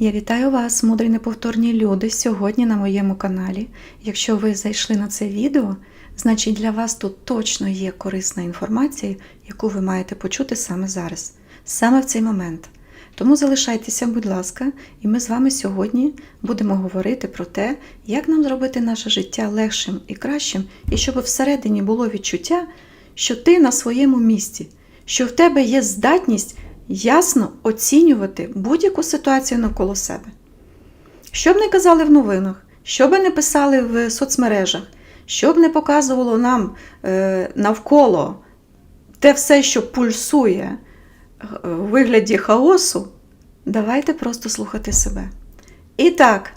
Я вітаю вас, мудрі неповторні люди, сьогодні на моєму каналі. Якщо ви зайшли на це відео, значить для вас тут точно є корисна інформація, яку ви маєте почути саме зараз, саме в цей момент. Тому залишайтеся, будь ласка, і ми з вами сьогодні будемо говорити про те, як нам зробити наше життя легшим і кращим, і щоб всередині було відчуття, що ти на своєму місці, що в тебе є здатність ясно оцінювати будь-яку ситуацію навколо себе. Що б не казали в новинах, що би не писали в соцмережах, що б не показувало нам е, навколо те все, що пульсує е, в вигляді хаосу, давайте просто слухати себе. І так,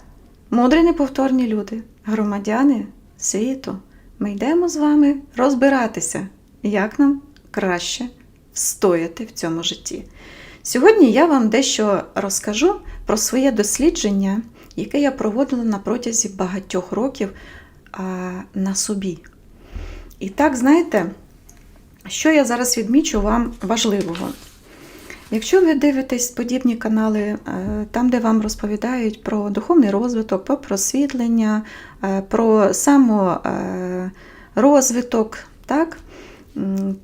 мудрі неповторні люди, громадяни світу, ми йдемо з вами розбиратися, як нам краще встояти в цьому житті. Сьогодні я вам дещо розкажу про своє дослідження, яке я проводила на протязі багатьох років на собі. І так, знаєте, що я зараз відмічу вам важливого. Якщо ви дивитесь подібні канали, е, там, де вам розповідають про духовний розвиток, про просвітлення, е, про саморозвиток, так, м,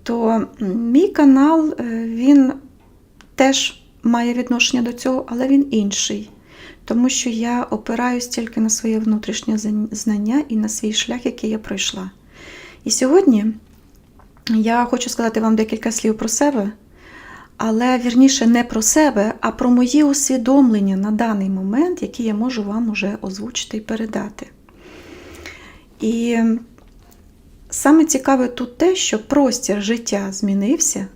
то мій канал е, він теж має відношення до цього, але він інший. Тому що я опираюсь тільки на своє внутрішнє знання і на свій шлях, який я пройшла. І сьогодні я хочу сказати вам декілька слів про себе, але вірніше не про себе, а про мої усвідомлення на даний момент, які я можу вам уже озвучити і передати. І саме цікаве тут те, що простір життя змінився,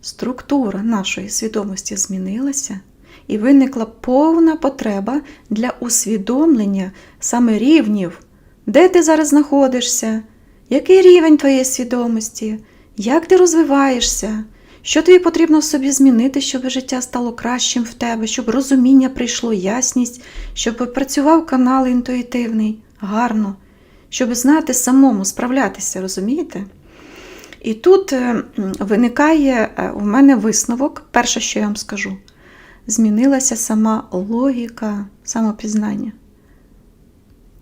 структура нашої свідомості змінилася, і виникла повна потреба для усвідомлення саме рівнів, де ти зараз знаходишся, який рівень твоєї свідомості, як ти розвиваєшся, що тобі потрібно собі змінити, щоб життя стало кращим в тебе, щоб розуміння прийшло, ясність, щоб працював канал інтуїтивний, гарно, щоб знати самому справлятися, розумієте? І тут е, виникає е, у мене висновок, перше, що я вам скажу, змінилася сама логіка самопізнання.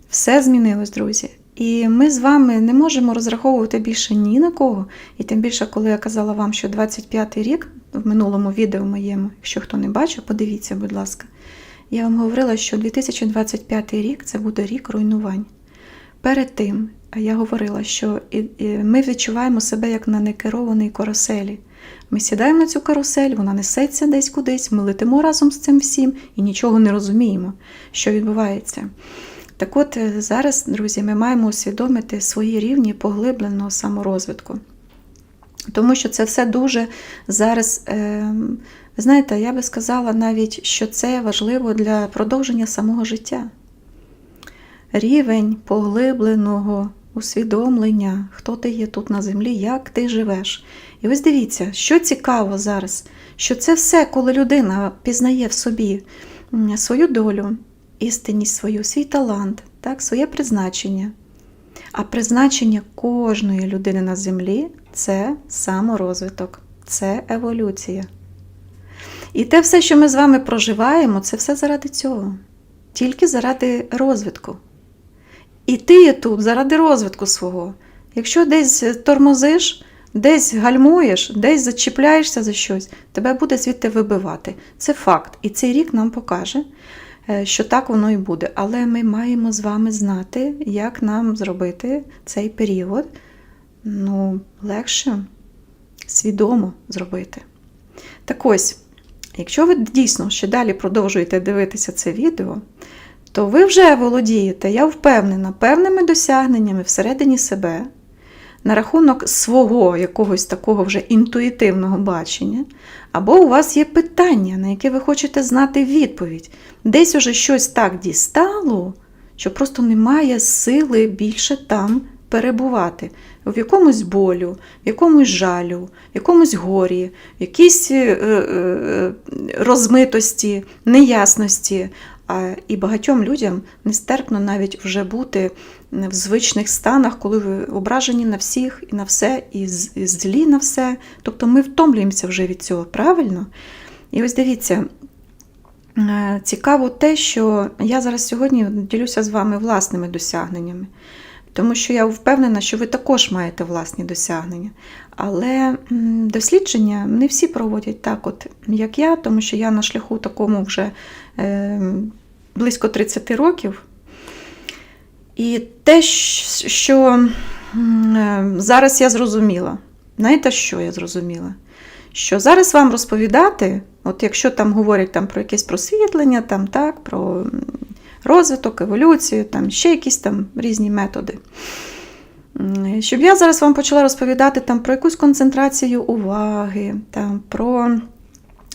Все змінилось, друзі. І ми з вами не можемо розраховувати більше ні на кого. І тим більше, коли я казала вам, що 25-й рік в минулому відео моєму, якщо хто не бачив, подивіться, будь ласка. Я вам говорила, що 2025 рік це буде рік руйнувань. Перед тим я говорила, що ми відчуваємо себе як на некерованій каруселі. Ми сідаємо на цю карусель, вона несеться десь кудись, ми летимо разом з цим всім і нічого не розуміємо, що відбувається. Так от е, зараз, друзі, ми маємо усвідомити свої рівні поглибленого саморозвитку. Тому що це все дуже зараз, е, ви знаєте, я би сказала навіть, що це важливо для продовження самого життя. Рівень поглибленого усвідомлення, хто ти є тут на землі, як ти живеш. І ось дивіться, що цікаво зараз, що це все, коли людина пізнає в собі свою долю, істинність свою, свій талант, так, своє призначення. А призначення кожної людини на землі це саморозвиток, це еволюція. І те все, що ми з вами проживаємо, це все заради цього, тільки заради розвитку. І ти є тут заради розвитку свого. Якщо десь тормозиш, десь гальмуєш, десь зачіпляєшся за щось, тебе буде звідти вибивати. Це факт. І цей рік нам покаже, е, що так воно і буде. Але ми маємо з вами знати, як нам зробити цей період ну, легше, свідомо зробити. Так ось, якщо ви дійсно ще далі продовжуєте дивитися це відео, то ви вже володієте, я впевнена, певними досягненнями всередині себе на рахунок свого якогось такого вже інтуїтивного бачення, або у вас є питання, на яке ви хочете знати відповідь. Десь уже щось так дістало, що просто немає сили більше там перебувати. В якомусь болю, в якомусь жалю, в якомусь горі, в якійсь е, е, розмитості, неясності. І багатьом людям нестерпно навіть вже бути в звичних станах, коли ви ображені на всіх і на все, і злі на все. Тобто ми втомлюємося вже від цього, правильно? І ось дивіться, цікаво те, що я зараз сьогодні ділюся з вами власними досягненнями. Тому що я впевнена, що ви також маєте власні досягнення. Але дослідження не всі проводять так, от, як я, тому що я на шляху такому вже близько 30 років. І те, що е, зараз я зрозуміла, знаєте, що я зрозуміла? Що зараз вам розповідати, от якщо там говорять там, про якесь просвітлення, там, так, про розвиток, еволюцію, там, ще якісь там різні методи. Щоб я зараз вам почала розповідати там, про якусь концентрацію уваги, там, про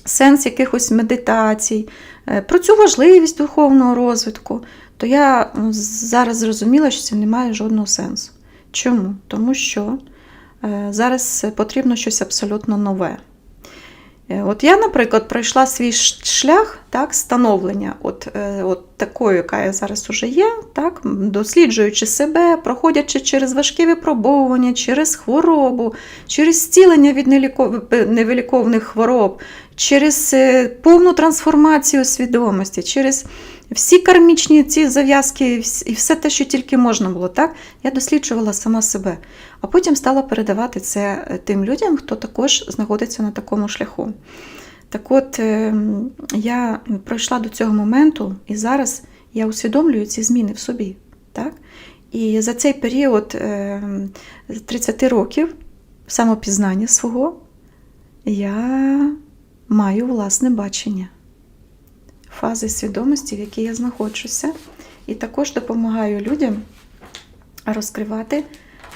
сенс якихось медитацій, е, про цю важливість духовного розвитку, то я зараз зрозуміла, що це не має жодного сенсу. Чому? Тому що е, зараз потрібно щось абсолютно нове. Е, От я, наприклад, пройшла свій шлях так, становлення, от, е, от такою, яка я зараз уже є, так, досліджуючи себе, проходячи через важкі випробовування, через хворобу, через зцілення від е, невиліковних хвороб, через е, повну трансформацію свідомості, через всі кармічні ці зав'язки і все те, що тільки можна було, так, я досліджувала сама себе. А потім стала передавати це е, тим людям, хто також знаходиться на такому шляху. Так от, е, я пройшла до цього моменту, і зараз я усвідомлюю ці зміни в собі. Так? І за цей період е, 30 років самопізнання свого я маю власне бачення. Фази свідомості, в якій я знаходжуся, і також допомагаю людям розкривати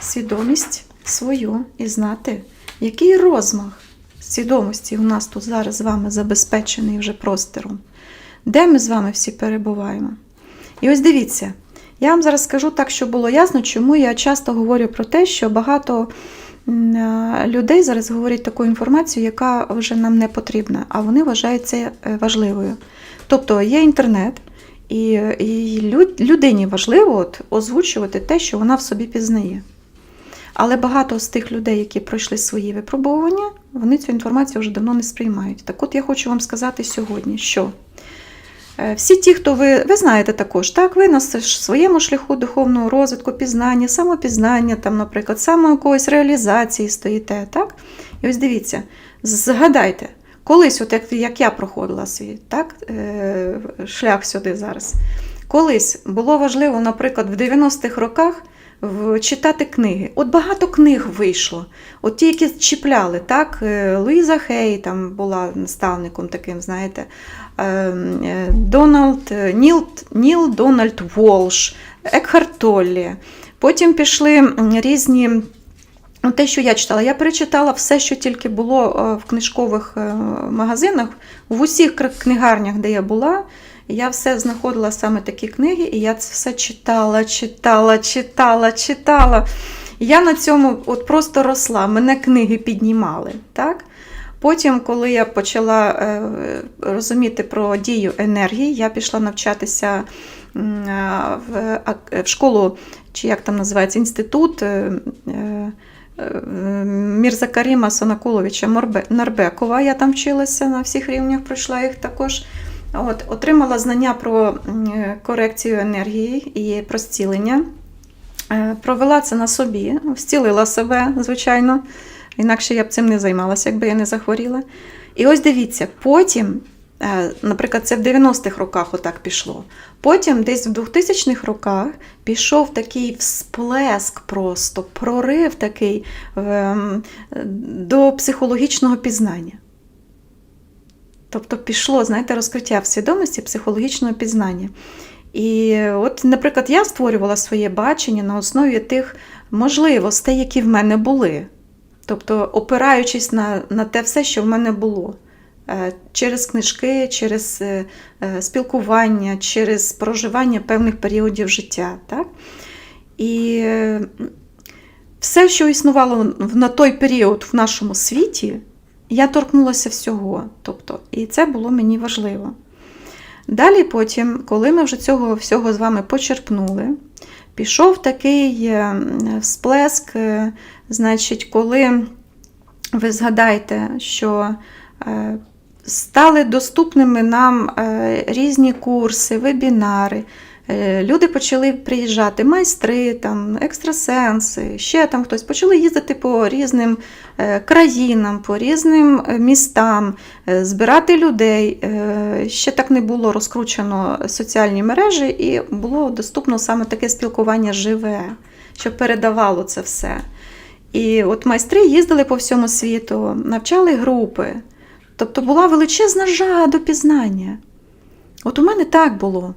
свідомість свою і знати, який розмах свідомості у нас тут зараз з вами забезпечений вже простором, де ми з вами всі перебуваємо. І ось дивіться, я вам зараз скажу так, щоб було ясно, чому я часто говорю про те, що багато людей зараз говорять таку інформацію, яка вже нам не потрібна, а вони вважають це е, важливою. Тобто є інтернет, і, і людині важливо от, озвучувати те, що вона в собі пізнає. Але багато з тих людей, які пройшли свої випробування, вони цю інформацію вже давно не сприймають. Так от я хочу вам сказати сьогодні, що е, всі ті, хто ви, ви знаєте також, так, ви на своєму шляху духовного розвитку, пізнання, самопізнання, там, наприклад, саме якоїсь реалізації стоїте, так? І ось дивіться, згадайте, колись, от як, як я проходила свій так, е, шлях сюди зараз, колись було важливо, наприклад, в 90-х роках читати книги. От багато книг вийшло. От ті, які чіпляли, так? Е, Луїза Хей там була наставником таким, знаєте, е, е, Дональд, Ніл, Ніл Дональд Волш, Екхарт Толлі. Потім пішли різні. Ну, те, що я читала, я перечитала все, що тільки було в книжкових магазинах, в усіх книгарнях, де я була. Я все знаходила саме такі книги, і я це все читала, читала, читала, читала. Я на цьому от просто росла, мене книги піднімали. Так? Потім, коли я почала е, розуміти про дію енергії, я пішла навчатися м, в, школу, чи як там називається, інститут. е, е, е, Санакуловича Морбе- Нарбекова. Я там вчилася на всіх рівнях, пройшла їх також. От, отримала знання про корекцію енергії і про зцілення. Е, Провела це на собі, зцілила себе, звичайно. Інакше я б цим не займалася, якби я не захворіла. І ось дивіться, потім, е, наприклад, це в 90-х роках отак пішло. Потім, десь в 2000-х роках, пішов такий всплеск просто, прорив такий ем, до психологічного пізнання. Тобто пішло, знаєте, розкриття в свідомості психологічного пізнання. І от, наприклад, я створювала своє бачення на основі тих можливостей, які в мене були. Тобто, опираючись на, на те все, що в мене було. Е, Через книжки, через е, е, спілкування, через проживання певних періодів життя. Так? І все, що існувало на той період в нашому світі, я торкнулася всього. Тобто, і це було мені важливо. Далі потім, коли ми вже цього всього з вами почерпнули, пішов такий е, всплеск, е, значить, коли ви згадаєте, що е, стали доступними нам різні курси, вебінари. Е, Люди почали приїжджати, майстри, там, екстрасенси, ще там хтось почали їздити по різним е, країнам, по різним е, містам, збирати людей. Ще так не було розкручено соціальні мережі, і було доступно саме таке спілкування живе, що передавало це все. І от майстри їздили по всьому світу, навчали групи. Тобто була величезна жага до пізнання. От у мене так було.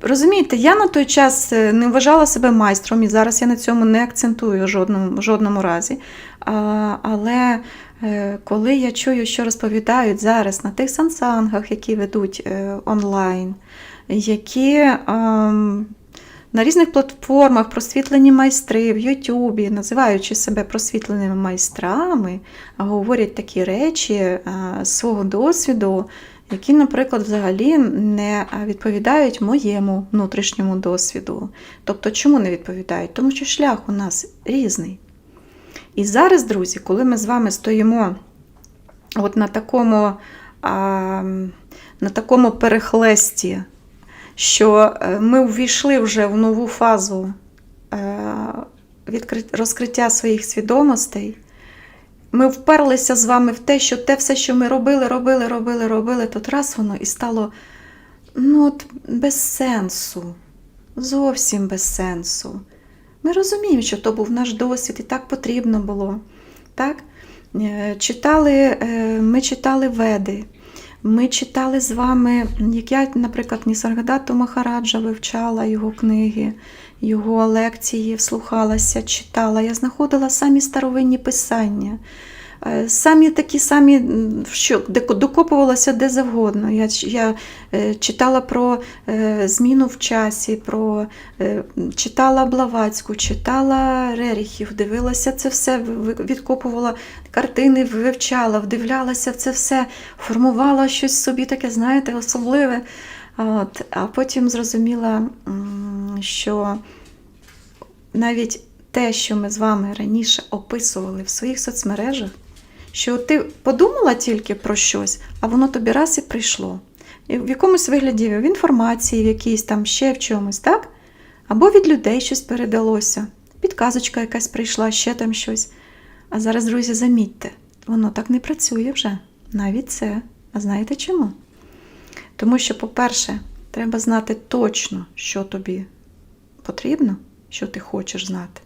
Розумієте, я на той час е, не вважала себе майстром, і зараз я на цьому не акцентую в жодному, в жодному разі. А, але е, коли я чую, що розповідають зараз на тих сансангах, які ведуть е, онлайн, які на різних платформах просвітлені майстри в Ютубі, називаючи себе просвітленими майстрами, говорять такі речі з свого досвіду, які, наприклад, взагалі не відповідають моєму внутрішньому досвіду. Тобто, чому не відповідають? Тому що шлях у нас різний. І зараз, друзі, коли ми з вами стоїмо от на такому, а, на такому перехлесті, що е, ми увійшли вже в нову фазу е, розкриття своїх свідомостей, ми вперлися з вами в те, що те все, що ми робили, робили, робили, робили, тут раз воно і стало ну, от, без сенсу. Зовсім без сенсу. Ми розуміємо, що то був наш досвід, і так потрібно було. Так? Е, Читали, е, ми читали веди. Ми читали з вами, як я, наприклад, Нісаргадату Махараджа вивчала його книги, його лекції, вслухалася, читала. Я знаходила самі старовинні писання, е, самі такі самі, що докопувалася де завгодно. Я, я е, читала про е, зміну в часі, про, читала Блаватську, читала Реріхів, дивилася це все, відкопувала картини, вивчала, вдивлялася в це все, формувала щось собі таке, знаєте, особливе. От, а потім зрозуміла, що навіть те, що ми з вами раніше описували в своїх соцмережах, що ти подумала тільки про щось, а воно тобі раз і прийшло. І в якомусь вигляді в інформації, в якійсь там ще в чомусь, так? Або від людей щось передалося, підказочка якась прийшла, ще там щось. А зараз, друзі, замітьте, воно так не працює вже. Навіть це. А знаєте чому? Тому що, по-перше, треба знати точно, що тобі потрібно, що ти хочеш знати.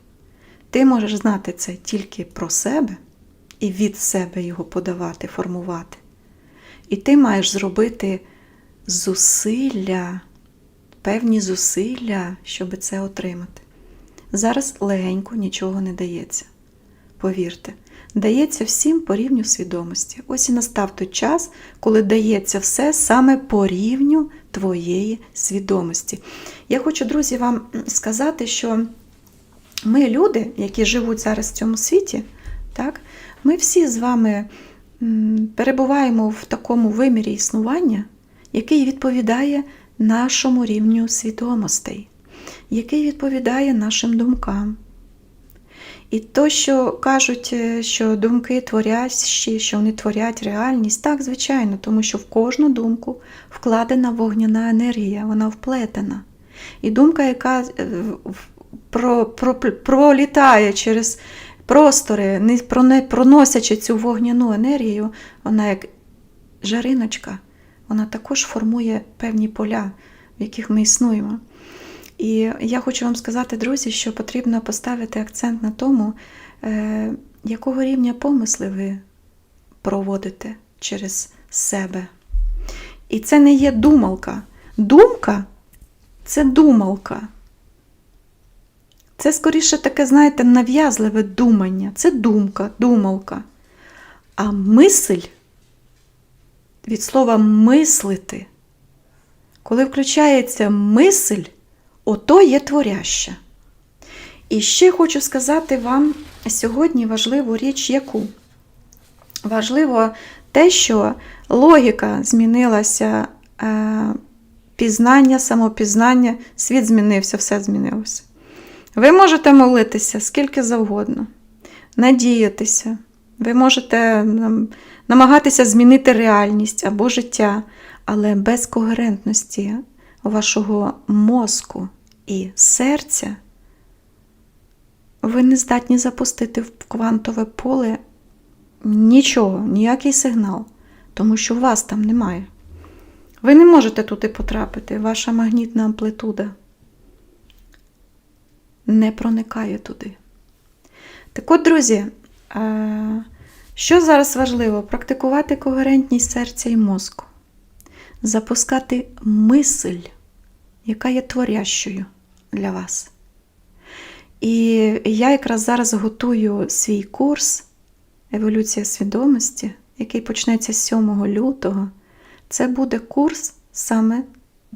Ти можеш знати це тільки про себе і від себе його подавати, формувати. І ти маєш зробити зусилля, певні зусилля, щоб це отримати. Зараз легенько нічого не дається. Повірте, дається всім по рівню свідомості. Ось і настав той час, коли дається все саме по рівню твоєї свідомості. Я хочу, друзі, вам сказати, що ми, люди, які живуть зараз в цьому світі, так, ми всі з вами перебуваємо в такому вимірі існування, який відповідає нашому рівню свідомостей, який відповідає нашим думкам. І то, що кажуть, е, що думки творящі, що вони творять реальність, так, звичайно, тому що в кожну думку вкладена вогняна енергія, вона вплетена. І думка, яка е, про, про, пролітає через простори, не, проносячи цю вогняну енергію, вона як жариночка, вона також формує певні поля, в яких ми існуємо. І я хочу вам сказати, друзі, що потрібно поставити акцент на тому, е, якого рівня помисли ви проводите через себе. І це не є думалка. Думка це думалка. Це скоріше таке, знаєте, нав'язливе думання. Це думка, думалка. А мисль від слова мислити. Коли включається мисль, ото є творяща. І ще хочу сказати вам сьогодні важливу річ, яку? Важливо те, що логіка змінилася, е, пізнання, самопізнання, світ змінився, все змінилося. Ви можете молитися скільки завгодно, надіятися, Ви можете намагатися змінити реальність або життя, але без когерентності вашого мозку і серця ви не здатні запустити в квантове поле нічого, ніякий сигнал, тому що вас там немає. Ви не можете туди потрапити, ваша магнітна амплитуда не проникає туди. Так от, друзі, е, що зараз важливо? Практикувати когерентність серця і мозку, запускати мисль, яка є творящою для вас. І я якраз зараз готую свій курс Еволюція свідомості, який почнеться 7 лютого. Це буде курс саме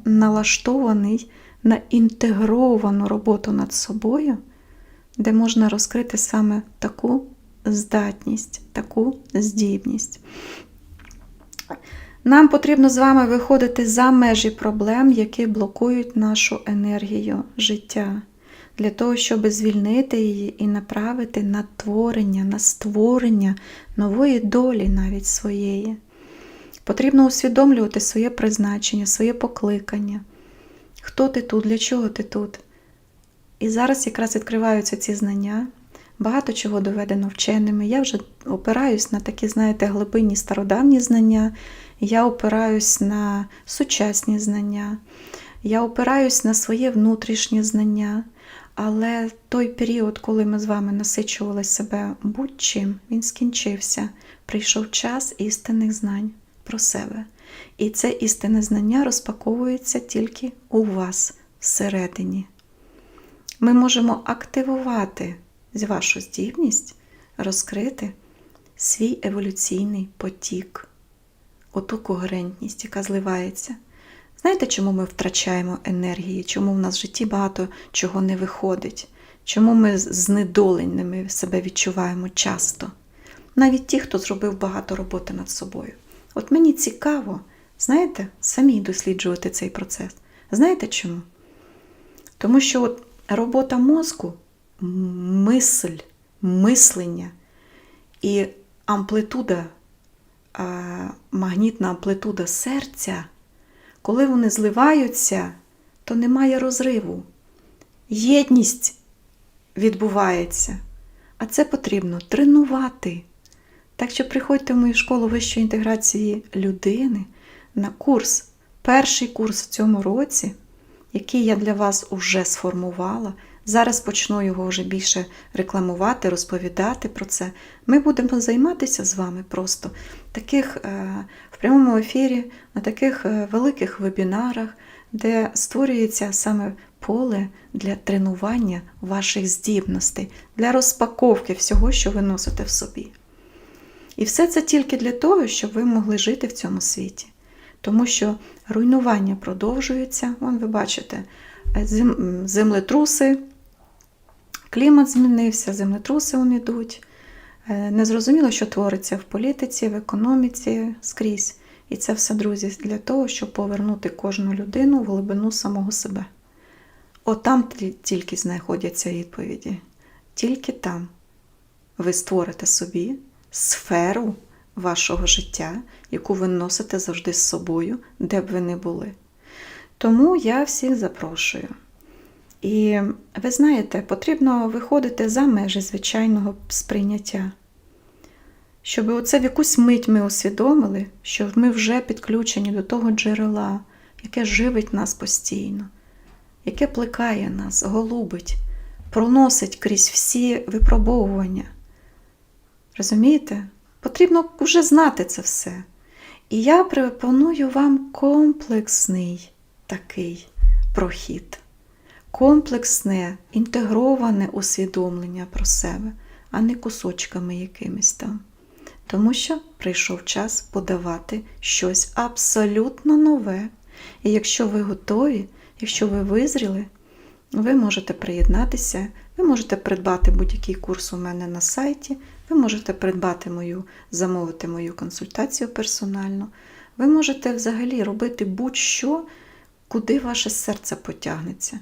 налаштований на інтегровану роботу над собою, де можна розкрити саме таку здатність, таку здібність. Нам потрібно з вами виходити за межі проблем, які блокують нашу енергію життя, для того, щоб звільнити її і направити на творення, на створення нової долі навіть своєї. Потрібно усвідомлювати своє призначення, своє покликання. Хто ти тут, для чого ти тут? І зараз якраз відкриваються ці знання. Багато чого доведено вченими. Я вже опираюсь на такі, знаєте, глибинні стародавні знання, я опираюсь на сучасні знання, я опираюсь на своє внутрішнє знання. Але той період, коли ми з вами насичували себе будь-чим, він скінчився. Прийшов час істинних знань про себе. І це істинне знання розпаковується тільки у вас всередині. Ми можемо активувати вашу здібність, розкрити свій еволюційний потік, оту когерентність, яка зливається. Знаєте, чому ми втрачаємо енергії, чому в нас в житті багато чого не виходить, чому ми знедоленими себе відчуваємо часто? Навіть ті, хто зробив багато роботи над собою. От мені цікаво, знаєте, самі досліджувати цей процес. Знаєте чому? Тому що от робота мозку, мисль, мислення і амплитуда, магнітна амплитуда серця, коли вони зливаються, то немає розриву. Єдність відбувається. А це потрібно тренувати. Так що приходьте в мою школу вищої інтеграції людини на курс, перший курс в цьому році, який я для вас уже сформувала. Зараз почну його вже більше рекламувати, розповідати про це. Ми будемо займатися з вами просто таких е, в прямому ефірі, на таких е, великих вебінарах, де створюється саме поле для тренування ваших здібностей, для розпаковки всього, що ви носите в собі. І все це тільки для того, щоб ви могли жити в цьому світі. Тому що руйнування продовжується, вон ви бачите, землетруси, клімат змінився, землетруси вони йдуть. Незрозуміло, що твориться в політиці, в економіці скрізь. І це все, друзі, для того, щоб повернути кожну людину в глибину самого себе. От там тільки знаходяться відповіді. Тільки там ви створите собі сферу вашого життя, яку ви носите завжди з собою, де б ви не були. Тому я всіх запрошую. І ви знаєте, потрібно виходити за межі звичайного сприйняття. Щоб оце в якусь мить ми усвідомили, що ми вже підключені до того джерела, яке живить нас постійно, яке плекає нас, голубить, проносить крізь всі випробовування. Розумієте? Потрібно вже знати це все. І я пропоную вам комплексний такий прохід, комплексне, інтегроване усвідомлення про себе, а не кусочками якимись там. Тому що прийшов час подавати щось абсолютно нове. І якщо ви готові, якщо ви визріли, ви можете приєднатися, ви можете придбати будь-який курс у мене на сайті, ви можете придбати мою, замовити мою консультацію персонально. Ви можете взагалі робити будь-що, куди ваше серце потягнеться.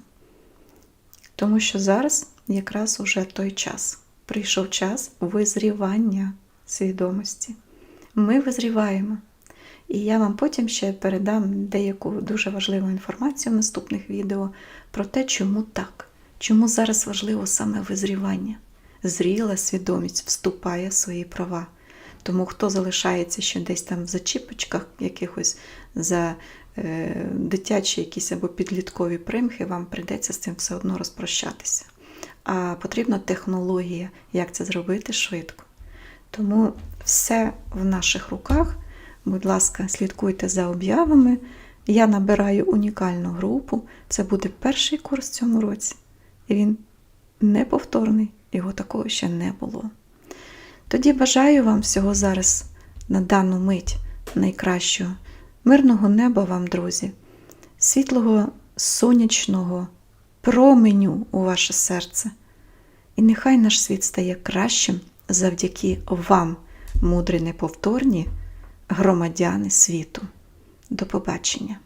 Тому що зараз якраз уже той час. Прийшов час визрівання свідомості. Ми визріваємо. І я вам потім ще передам деяку дуже важливу інформацію в наступних відео про те, чому так, чому зараз важливо саме визрівання. Зріла свідомість вступає в свої права. Тому хто залишається ще десь там в зачіпочках якихось за дитячі якісь або підліткові примхи, вам прийдеться з цим все одно розпрощатися. А потрібна технологія, як це зробити швидко. Тому все в наших руках. Будь ласка, слідкуйте за об'явами. Я набираю унікальну групу. Це буде перший курс в цьому році. І він неповторний, його такого ще не було. Тоді бажаю вам всього зараз на дану мить найкращого, мирного неба вам, друзі, світлого сонячного променю у ваше серце. І нехай наш світ стає кращим завдяки вам, мудрі неповторні громадяни світу. До побачення!